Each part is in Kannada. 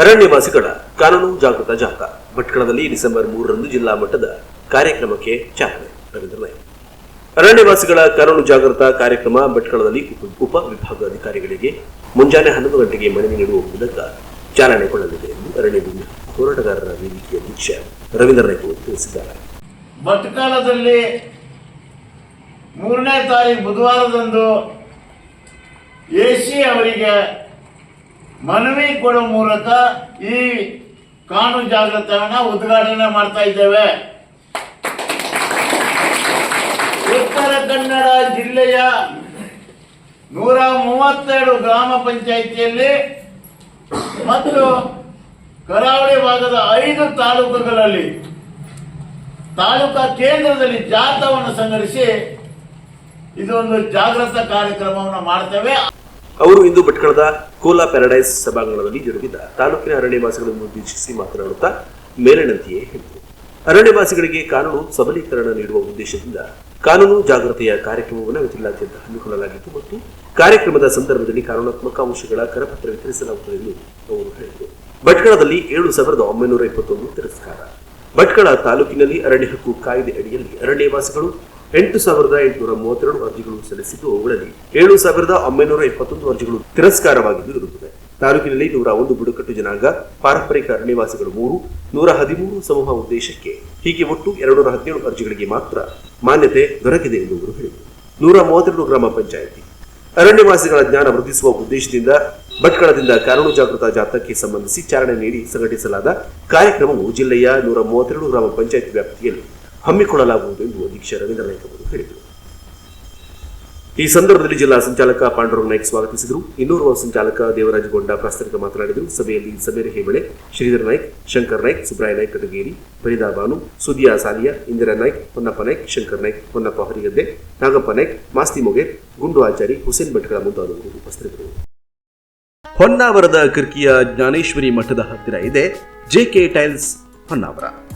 ಅರಣ್ಯವಾಸಿಗಳ ಕಾನೂನು ಜಾಗೃತ ಜಾಥಾ. ಭಟ್ಕಳದಲ್ಲಿ ಡಿಸೆಂಬರ್ ಮೂರರಂದು ಜಿಲ್ಲಾ ಮಟ್ಟದ ಕಾರ್ಯಕ್ರಮಕ್ಕೆ ಚಾಲನೆ. ರವೀಂದ್ರ ನಾಯ್ಕ. ಅರಣ್ಯವಾಸಿಗಳ ಕಾನೂನು ಜಾಗೃತ ಕಾರ್ಯಕ್ರಮ ಭಟ್ಕಳದಲ್ಲಿ ಉಪ- ವಿಭಾಗ ಅಧಿಕಾರಿಗಳಿಗೆ ಮುಂಜಾನೆ ಹನ್ನೊಂದು ಗಂಟೆಗೆ ಮನವಿ ನೀಡುವ ಮೂಲಕ ಚಾಲನೆಗೊಳ್ಳಲಿದೆ ಎಂದು ಅರಣ್ಯ ಹೋರಾಟಗಾರರ ವೇದಿಕೆ ಅಧ್ಯಕ್ಷ ರವೀಂದ್ರ ನಾಯ್ಕ ತಿಳಿಸಿದ್ದಾರೆ. ಭಟ್ಕಳದಲ್ಲಿ ಮೂರನೇ ತಾರೀಕು ಬುಧವಾರದಂದು ಎ ಸಿ ಅವರಿಗೆ ಮನವಿ ಕೊಡುವ ಮೂಲಕ ಈ ಕಾನೂನು ಜಾಗೃತವನ್ನ ಉದ್ಘಾಟನೆ ಮಾಡ್ತಾ ಇದ್ದೇವೆ. ಉತ್ತರ ಕನ್ನಡ ಜಿಲ್ಲೆಯ ನೂರ ಮೂವತ್ತೆರಡು ಗ್ರಾಮ ಪಂಚಾಯಿತಿಯಲ್ಲಿ ಮತ್ತು ಕರಾವಳಿ ಭಾಗದ ಐದು ತಾಲೂಕುಗಳಲ್ಲಿ ತಾಲೂಕಾ ಕೇಂದ್ರದಲ್ಲಿ ಜಾಥಾವನ್ನು ಸಂಘಟಿಸಿ ಇದೊಂದು ಜಾಗೃತ ಕಾರ್ಯಕ್ರಮವನ್ನು ಮಾಡ್ತೇವೆ. ಅವರು ಇಂದು ಭಟ್ಕಳದ ಕೋಲಾ ಪ್ಯಾರಡೈಸ್ ಸಭಾಂಗಣದಲ್ಲಿ ಜರುಗಿದ ತಾಲೂಕಿನ ಅರಣ್ಯವಾಸಿಗಳನ್ನು ಉದ್ದೇಶಿಸಿ ಮಾತನಾಡುತ್ತಾ ಮೇಲಿನಂತೆಯೇ ಹೇಳಿದರು. ಅರಣ್ಯವಾಸಿಗಳಿಗೆ ಕಾನೂನು ಸಬಲೀಕರಣ ನೀಡುವ ಉದ್ದೇಶದಿಂದ ಕಾನೂನು ಜಾಗೃತಿಯ ಕಾರ್ಯಕ್ರಮವನ್ನು ಜಿಲ್ಲಾದ್ಯಂತ ಹಮ್ಮಿಕೊಳ್ಳಲಾಗಿತ್ತು ಮತ್ತು ಕಾರ್ಯಕ್ರಮದ ಸಂದರ್ಭದಲ್ಲಿ ಕಾನೂನಾತ್ಮಕ ಅಂಶಗಳ ಕರಪತ್ರ ವಿತರಿಸಲಾಗುತ್ತದೆ ಎಂದು ಅವರು ಹೇಳಿದರು. ಭಟ್ಕಳದಲ್ಲಿ ಏಳು ಸಾವಿರದ ಒಂಬೈನೂರ ಇಪ್ಪತ್ತೊಂದು ತಿರಸ್ಕಾರ. ಭಟ್ಕಳ ತಾಲೂಕಿನಲ್ಲಿ ಅರಣ್ಯ ಹಕ್ಕು ಕಾಯ್ದೆ ಅಡಿಯಲ್ಲಿ ಅರಣ್ಯವಾಸಿಗಳು ಎಂಟು ಸಾವಿರದ ಎಂಟುನೂರ ಮೂವತ್ತೆರಡು ಅರ್ಜಿಗಳು ಸಲ್ಲಿಸಿದ್ದು, ಅವುಗಳಲ್ಲಿ ಏಳು ಸಾವಿರದ ಒಂಬೈನೂರ ಇಪ್ಪತ್ತೊಂದು ಅರ್ಜಿಗಳು ತಿರಸ್ಕಾರವಾಗಿದ್ದು ಇರುತ್ತದೆ ತಾಲೂಕಿನಲ್ಲಿ ನೂರ ಒಂದು ಬುಡಕಟ್ಟು ಜನಾಂಗ, ಪಾರಂಪರಿಕ ಅರಣ್ಯವಾಸಿಗಳು ಮೂರು, ನೂರ ಹದಿಮೂರು ಸಮೂಹ ಉದ್ದೇಶಕ್ಕೆ ಹೀಗೆ ಒಟ್ಟು ಎರಡುನೂರ ಹದಿನೇಳು ಅರ್ಜಿಗಳಿಗೆ ಮಾತ್ರ ಮಾನ್ಯತೆ ದೊರಕಿದೆ ಎಂದು ಅವರು ಹೇಳಿದರು. ನೂರ ಮೂವತ್ತೆರಡು ಗ್ರಾಮ ಪಂಚಾಯಿತಿ. ಅರಣ್ಯವಾಸಿಗಳ ಜ್ಞಾನ ವೃದ್ಧಿಸುವ ಉದ್ದೇಶದಿಂದ ಭಟ್ಕಳದಿಂದ ಕಾನೂನು ಜಾಗೃತ ಜಾಥಾಕ್ಕೆ ಸಂಬಂಧಿಸಿ ಚಾಲನೆ ನೀಡಿ ಸಂಘಟಿಸಲಾದ ಕಾರ್ಯಕ್ರಮವು ಜಿಲ್ಲೆಯ ನೂರ ಮೂವತ್ತೆರಡು ಗ್ರಾಮ ಪಂಚಾಯತ್ ವ್ಯಾಪ್ತಿಯಲ್ಲಿ ಹಮ್ಮಿಕೊಳ್ಳಲಾಗುವುದು ಎಂದು ಅಧ್ಯಕ್ಷ ರವೀಂದ್ರ ನಾಯ್ಕ ಅವರು ಹೇಳಿದರು. ಈ ಸಂದರ್ಭದಲ್ಲಿ ಜಿಲ್ಲಾ ಸಂಚಾಲಕ ಪಾಂಡುರಂಗ ನಾಯ್ಕ ಸ್ವಾಗತಿಸಿದರು. ಇನ್ನೂರು ಸಂಚಾಲಕ ದೇವರಾಜ ಗೊಂಡ ಪ್ರಾಸ್ತಾವಿಕ ಮಾತನಾಡಿದರು. ಸಭೆಯಲ್ಲಿ ಸಮೀರ ಹೇಬಳೆ ಶ್ರೀಧರ್ ನಾಯ್ಕ್, ಶಂಕರ್ ನಾಯ್ಕ್, ಸುಬ್ರಾಯ ನಾಯ್ಕ್ ಕಟಗೇರಿ, ಫರೀದಾ ಬಾನು, ಸುದಿಯಾ ಸಾಲಿಯಾ, ಇಂದಿರಾ ನಾಯ್ಕ್, ಹೊನ್ನಪ್ಪ ನಾಯ್ಕ್, ಶಂಕರ್ ನಾಯ್ಕ್, ಹೊನ್ನಪ್ಪ ಹರಿಗದ್ದೆ, ನಾಗಪ್ಪ ನಾಯ್ಕ್, ಮಾಸ್ತಿ ಮೊಗೇರ್ ಗುಂಡು ಆಚಾರಿ, ಹುಸೇನ್ ಭಟ್ಗಳ ಮುಂತಾದವರು ಉಪಸ್ಥಿತರಿದ್ದರು. ಹೊನ್ನಾವರದ ಕಿರ್ಕಿಯ ಜ್ಞಾನೇಶ್ವರಿ ಮಠದ ಹತ್ತಿರ ಇದೆ ಜೆಕೆ ಟೈಲ್ಸ್ ಹೊನ್ನಾವರ.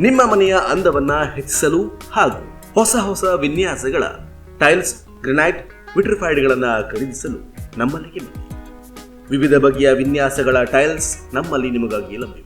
ನಿಮ್ಮ ಮನೆಯ ಅಂದವನ್ನ ಹೆಚ್ಚಿಸಲು ಹಾಗೂ ಹೊಸ ಹೊಸ ವಿನ್ಯಾಸಗಳ ಟೈಲ್ಸ್, ಗ್ರೆನೈಟ್, ವಿಟ್ರಿಫೈಡ್ಗಳನ್ನು ಖರೀದಿಸಲು ನಮ್ಮಲ್ಲಿಗೆ ಬನ್ನಿ. ವಿವಿಧ ಬಗೆಯ ವಿನ್ಯಾಸಗಳ ಟೈಲ್ಸ್ ನಮ್ಮಲ್ಲಿ ನಿಮಗಾಗಿ ಲಭ್ಯವಿದೆ.